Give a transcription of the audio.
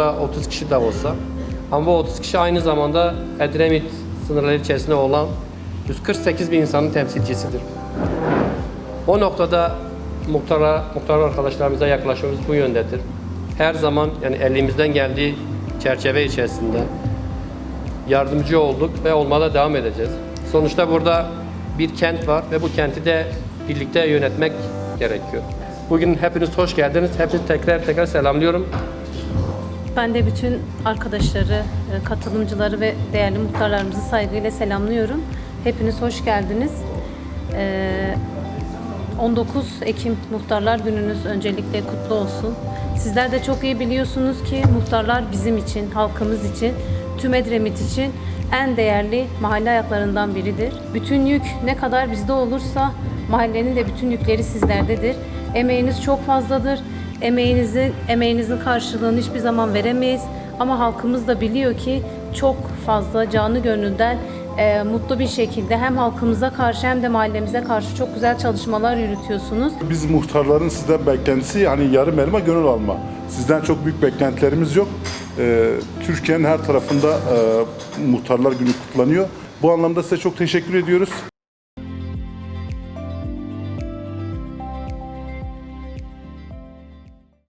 30 kişi de olsa. Ama bu 30 kişi aynı zamanda Edremit sınırları içerisinde olan 148 bin insanın temsilcisidir. O noktada muhtara, muhtar arkadaşlarımıza yaklaşmamız bu yöndedir. Her zaman yani elimizden geldiği çerçeve içerisinde yardımcı olduk ve olmaya devam edeceğiz. Sonuçta burada bir kent var ve bu kenti de birlikte yönetmek gerekiyor. Bugün hepiniz hoş geldiniz. Hepinizi tekrar tekrar selamlıyorum. Ben de bütün arkadaşları, e, katılımcıları ve değerli muhtarlarımızı saygıyla selamlıyorum. Hepiniz hoş geldiniz. Ee, 19 Ekim Muhtarlar Gününüz öncelikle kutlu olsun. Sizler de çok iyi biliyorsunuz ki muhtarlar bizim için, halkımız için, tüm Edremit için en değerli mahalle ayaklarından biridir. Bütün yük ne kadar bizde olursa mahallenin de bütün yükleri sizlerdedir. Emeğiniz çok fazladır. Emeğinizin emeğinizin karşılığını hiçbir zaman veremeyiz. Ama halkımız da biliyor ki çok fazla canı gönülden e, mutlu bir şekilde hem halkımıza karşı hem de mahallemize karşı çok güzel çalışmalar yürütüyorsunuz. Biz muhtarların sizden beklentisi yani yarım elma gönül alma. Sizden çok büyük beklentilerimiz yok. Ee, Türkiye'nin her tarafında e, muhtarlar günü kutlanıyor. Bu anlamda size çok teşekkür ediyoruz.